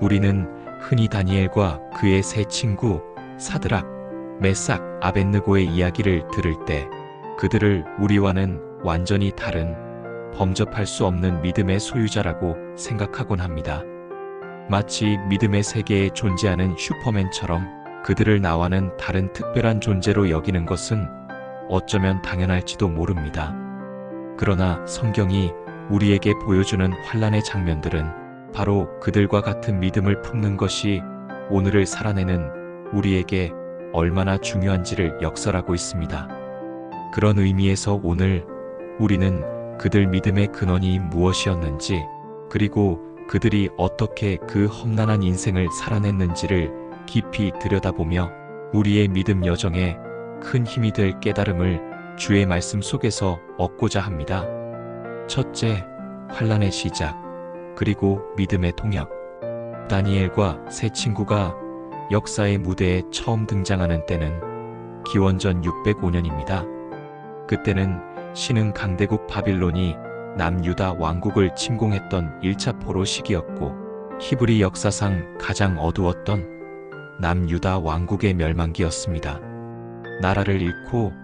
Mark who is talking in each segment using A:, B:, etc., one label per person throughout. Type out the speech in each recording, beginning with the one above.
A: 우리는 흔히 다니엘과 그의 세 친구 사드락, 메삭, 아벤느고의 이야기를 들을 때 그들을 우리와는 완전히 다른 범접할 수 없는 믿음의 소유자라고 생각하곤 합니다. 마치 믿음의 세계에 존재하는 슈퍼맨처럼 그들을 나와는 다른 특별한 존재로 여기는 것은 어쩌면 당연할지도 모릅니다. 그러나 성경이 우리에게 보여주는 환란의 장면들은 바로 그들과 같은 믿음을 품는 것이 오늘을 살아내는 우리에게 얼마나 중요한지를 역설하고 있습니다. 그런 의미에서 오늘 우리는 그들 믿음의 근원이 무엇이었는지 그리고 그들이 어떻게 그 험난한 인생을 살아냈는지를 깊이 들여다보며 우리의 믿음 여정에 큰 힘이 될 깨달음을 주의 말씀 속에서 얻고자 합니다. 첫째, 환란의 시작, 그리고 믿음의 동역. 다니엘과 세 친구가 역사의 무대에 처음 등장하는 때는 기원전 605년입니다. 그때는 신흥 강대국 바빌론이 남유다 왕국을 침공했던 1차 포로 시기였고 히브리 역사상 가장 어두웠던 남유다 왕국의 멸망기였습니다. 나라를 잃고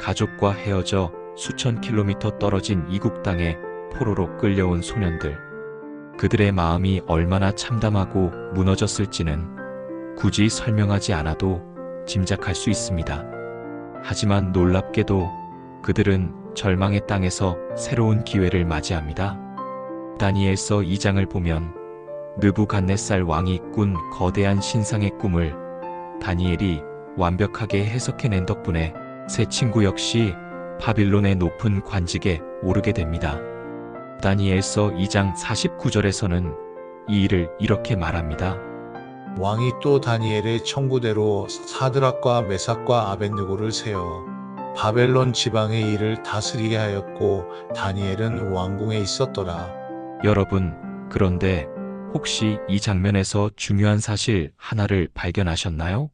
A: 가족과 헤어져 수천 킬로미터 떨어진 이국 땅에 포로로 끌려온 소년들. 그들의 마음이 얼마나 참담하고 무너졌을지는 굳이 설명하지 않아도 짐작할 수 있습니다. 하지만 놀랍게도 그들은 절망의 땅에서 새로운 기회를 맞이합니다. 다니엘서 2장을 보면 느부갓네살 왕이 꾼 거대한 신상의 꿈을 다니엘이 완벽하게 해석해낸 덕분에 새 친구 역시 바빌론의 높은 관직에 오르게 됩니다. 다니엘서 2장 49절에서는 이 일을 이렇게 말합니다.
B: 왕이 또 다니엘의 청구대로 사드락과 메삭과 아벤느고를 세워 바벨론 지방의 일을 다스리게 하였고 다니엘은 왕궁에 있었더라.
A: 여러분, 그런데 혹시 이 장면에서 중요한 사실 하나를 발견하셨나요?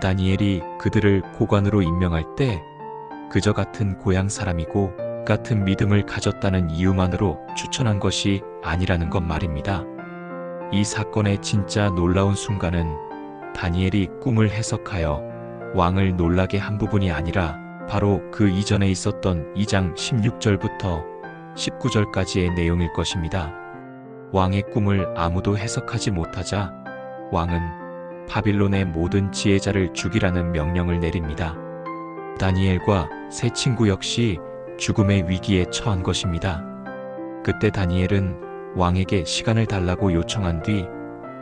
A: 다니엘이 그들을 고관으로 임명할 때 그저 같은 고향 사람이고 같은 믿음을 가졌다는 이유만으로 추천한 것이 아니라는 것 말입니다. 이 사건의 진짜 놀라운 순간은 다니엘이 꿈을 해석하여 왕을 놀라게 한 부분이 아니라 바로 그 이전에 있었던 2장 16절부터 19절까지의 내용일 것입니다. 왕의 꿈을 아무도 해석하지 못하자 왕은 바빌론의 모든 지혜자를 죽이라는 명령을 내립니다. 다니엘과 세 친구 역시 죽음의 위기에 처한 것입니다. 그때 다니엘은 왕에게 시간을 달라고 요청한 뒤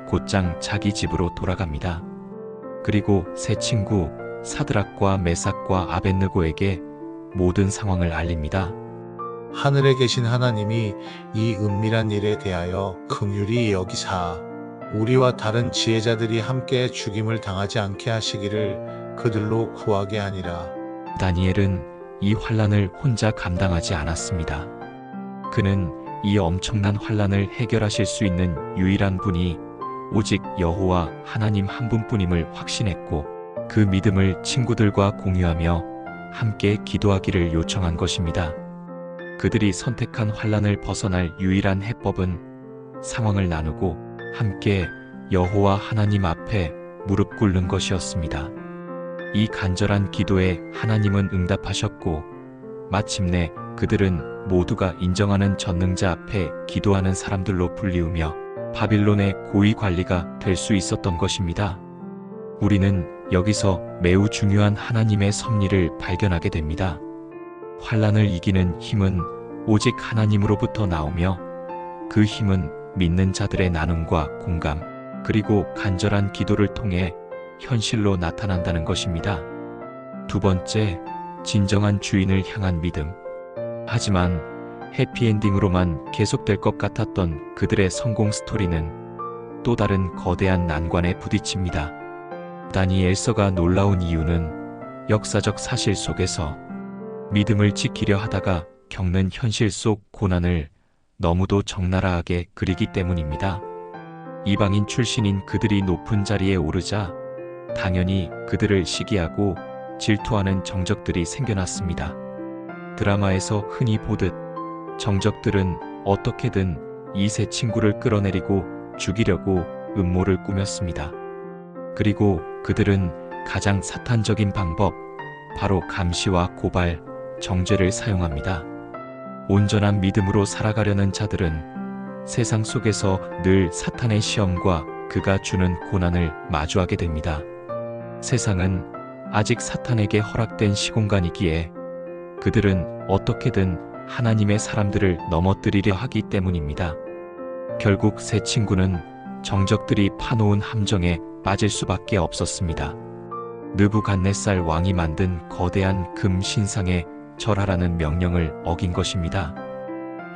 A: 곧장 자기 집으로 돌아갑니다. 그리고 세 친구 사드락과 메삭과 아벤느고에게 모든 상황을 알립니다.
B: 하늘에 계신 하나님이 이 은밀한 일에 대하여 긍휼히 여기사 우리와 다른 지혜자들이 함께 죽임을 당하지 않게 하시기를 그들로 구하게 하니라.
A: 다니엘은 이 환란을 혼자 감당하지 않았습니다. 그는 이 엄청난 환란을 해결하실 수 있는 유일한 분이 오직 여호와 하나님 한 분뿐임을 확신했고 그 믿음을 친구들과 공유하며 함께 기도하기를 요청한 것입니다. 그들이 선택한 환란을 벗어날 유일한 해법은 상황을 나누고 함께 여호와 하나님 앞에 무릎 꿇는 것이었습니다. 이 간절한 기도에 하나님은 응답하셨고 마침내 그들은 모두가 인정하는 전능자 앞에 기도하는 사람들로 불리우며 바빌론의 고위 관리가 될 수 있었던 것입니다. 우리는 여기서 매우 중요한 하나님의 섭리를 발견하게 됩니다. 환란을 이기는 힘은 오직 하나님으로부터 나오며 그 힘은 믿는 자들의 나눔과 공감 그리고 간절한 기도를 통해 현실로 나타난다는 것입니다. 두 번째, 진정한 주인을 향한 믿음. 하지만 해피엔딩으로만 계속될 것 같았던 그들의 성공 스토리는 또 다른 거대한 난관에 부딪힙니다. 다니엘서가 놀라운 이유는 역사적 사실 속에서 믿음을 지키려 하다가 겪는 현실 속 고난을 너무도 적나라하게 그리기 때문입니다. 이방인 출신인 그들이 높은 자리에 오르자 당연히 그들을 시기하고 질투하는 정적들이 생겨났습니다. 드라마에서 흔히 보듯 정적들은 어떻게든 이세 친구를 끌어내리고 죽이려고 음모를 꾸몄습니다. 그리고 그들은 가장 사탄적인 방법, 바로 감시와 고발, 정죄를 사용합니다. 온전한 믿음으로 살아가려는 자들은 세상 속에서 늘 사탄의 시험과 그가 주는 고난을 마주하게 됩니다. 세상은 아직 사탄에게 허락된 시공간이기에 그들은 어떻게든 하나님의 사람들을 넘어뜨리려 하기 때문입니다. 결국 세 친구는 정적들이 파놓은 함정에 빠질 수밖에 없었습니다. 느부갓네살 왕이 만든 거대한 금 신상에 절하라는 명령을 어긴 것입니다.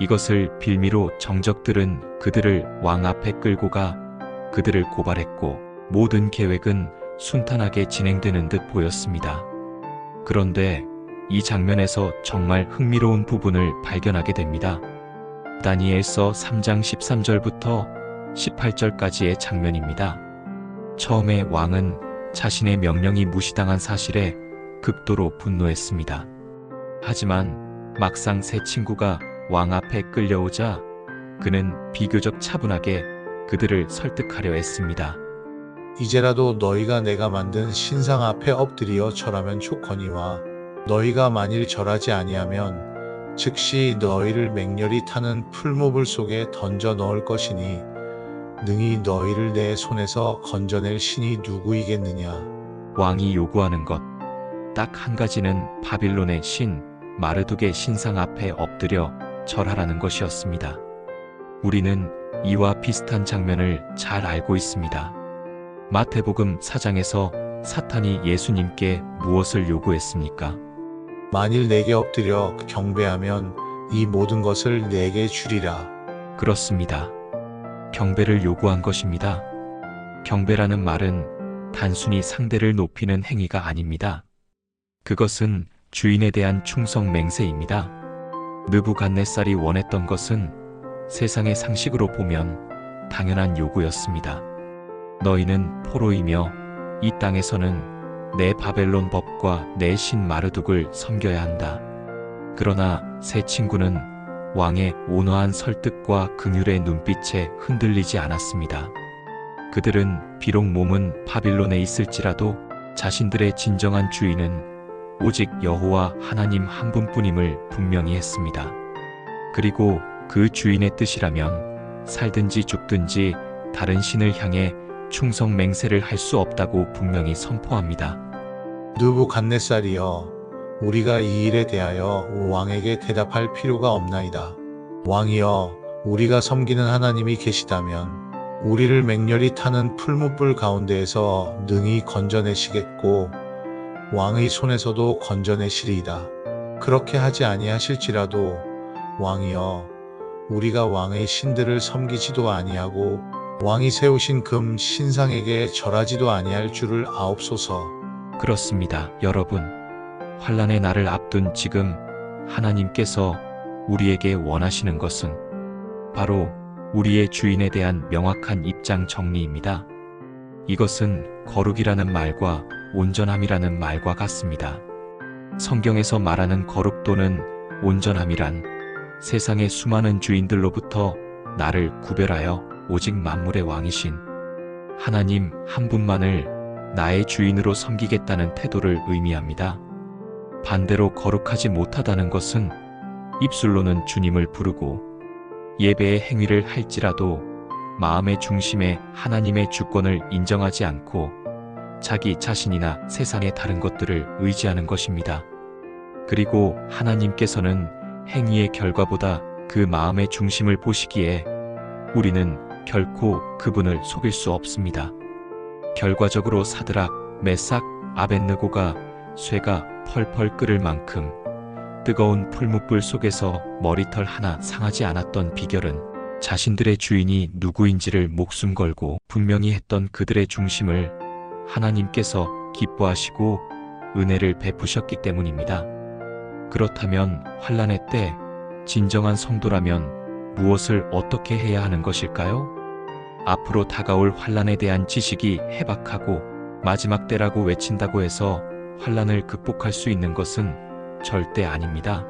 A: 이것을 빌미로 정적들은 그들을 왕 앞에 끌고 가 그들을 고발했고 모든 계획은 순탄하게 진행되는 듯 보였습니다. 그런데 이 장면에서 정말 흥미로운 부분을 발견하게 됩니다. 다니엘서 3장 13절부터 18절까지의 장면입니다. 처음에 왕은 자신의 명령이 무시당한 사실에 극도로 분노했습니다. 하지만 막상 새 친구가 왕 앞에 끌려오자 그는 비교적 차분하게 그들을 설득하려 했습니다.
B: 이제라도 너희가 내가 만든 신상 앞에 엎드려 절하면 좋거니와 너희가 만일 절하지 아니하면 즉시 너희를 맹렬히 타는 풀무불 속에 던져 넣을 것이니 능히 너희를 내 손에서 건져낼 신이 누구이겠느냐
A: 왕이 요구하는 것. 딱 한 가지는 바빌론의 신, 마르둑의 신상 앞에 엎드려 절하라는 것이었습니다. 우리는 이와 비슷한 장면을 잘 알고 있습니다. 마태복음 4장에서 사탄이 예수님께 무엇을 요구했습니까?
B: 만일 내게 엎드려 경배하면 이 모든 것을 내게 주리라
A: 그렇습니다. 경배를 요구한 것입니다. 경배라는 말은 단순히 상대를 높이는 행위가 아닙니다. 그것은 주인에 대한 충성 맹세입니다. 느부갓네살이 원했던 것은 세상의 상식으로 보면 당연한 요구였습니다. 너희는 포로이며 이 땅에서는 내 바벨론 법과 내 신 마르둑을 섬겨야 한다. 그러나 새 친구는 왕의 온화한 설득과 긍휼의 눈빛에 흔들리지 않았습니다. 그들은 비록 몸은 바빌론에 있을지라도 자신들의 진정한 주인은 오직 여호와 하나님 한 분뿐임을 분명히 했습니다. 그리고 그 주인의 뜻이라면 살든지 죽든지 다른 신을 향해 충성 맹세를 할 수 없다고 분명히 선포합니다.
B: 느부갓네살이여 우리가 이 일에 대하여 왕에게 대답할 필요가 없나이다. 왕이여 우리가 섬기는 하나님이 계시다면 우리를 맹렬히 타는 풀무불 가운데에서 능히 건져내시겠고 왕의 손에서도 건져내시리이다. 그렇게 하지 아니하실지라도 왕이여 우리가 왕의 신들을 섬기지도 아니하고 왕이 세우신 금 신상에게 절하지도 아니할 줄을 아옵소서.
A: 그렇습니다, 여러분. 환란의 날을 앞둔 지금 하나님께서 우리에게 원하시는 것은 바로 우리의 주인에 대한 명확한 입장 정리입니다. 이것은 거룩이라는 말과 온전함이라는 말과 같습니다. 성경에서 말하는 거룩 또는 온전함이란 세상의 수많은 주인들로부터 나를 구별하여 오직 만물의 왕이신 하나님 한 분만을 나의 주인으로 섬기겠다는 태도를 의미합니다. 반대로 거룩하지 못하다는 것은 입술로는 주님을 부르고 예배의 행위를 할지라도 마음의 중심에 하나님의 주권을 인정하지 않고 자기 자신이나 세상의 다른 것들을 의지하는 것입니다. 그리고 하나님께서는 행위의 결과보다 그 마음의 중심을 보시기에 우리는 결코 그분을 속일 수 없습니다. 결과적으로 사드락, 메삭, 아벤느고가 쇠가 펄펄 끓을 만큼 뜨거운 풀무불 속에서 머리털 하나 상하지 않았던 비결은 자신들의 주인이 누구인지를 목숨 걸고 분명히 했던 그들의 중심을 하나님께서 기뻐하시고 은혜를 베푸셨기 때문입니다. 그렇다면 환란의 때 진정한 성도라면 무엇을 어떻게 해야 하는 것일까요? 앞으로 다가올 환란에 대한 지식이 해박하고 마지막 때라고 외친다고 해서 환란을 극복할 수 있는 것은 절대 아닙니다.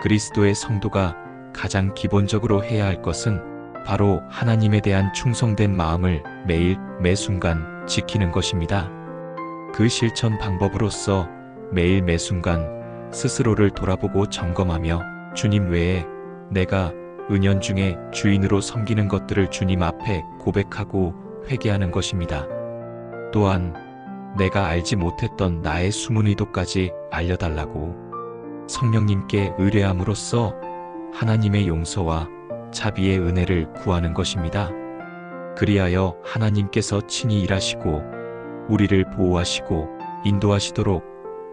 A: 그리스도의 성도가 가장 기본적으로 해야 할 것은 바로 하나님에 대한 충성된 마음을 매일 매 순간 지키는 것입니다. 그 실천 방법으로서 매일 매 순간 스스로를 돌아보고 점검하며 주님 외에 내가 은연중에 주인으로 섬기는 것들을 주님 앞에 고백하고 회개하는 것입니다. 또한 내가 알지 못했던 나의 숨은 의도까지 알려달라고 성령님께 의뢰함으로써 하나님의 용서와 자비의 은혜를 구하는 것입니다. 그리하여 하나님께서 친히 일하시고 우리를 보호하시고 인도하시도록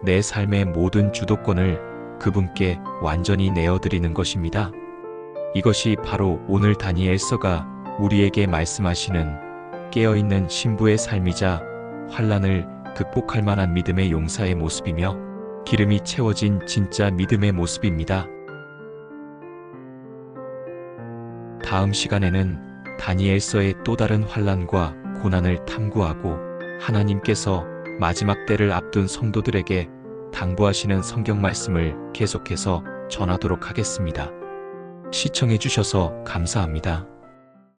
A: 내 삶의 모든 주도권을 그분께 완전히 내어드리는 것입니다. 이것이 바로 오늘 다니엘서가 우리에게 말씀하시는 깨어있는 신부의 삶이자 환란을 극복할 만한 믿음의 용사의 모습이며 기름이 채워진 진짜 믿음의 모습입니다. 다음 시간에는 다니엘서의 또 다른 환란과 고난을 탐구하고 하나님께서 마지막 때를 앞둔 성도들에게 당부하시는 성경 말씀을 계속해서 전하도록 하겠습니다. 시청해 주셔서 감사합니다.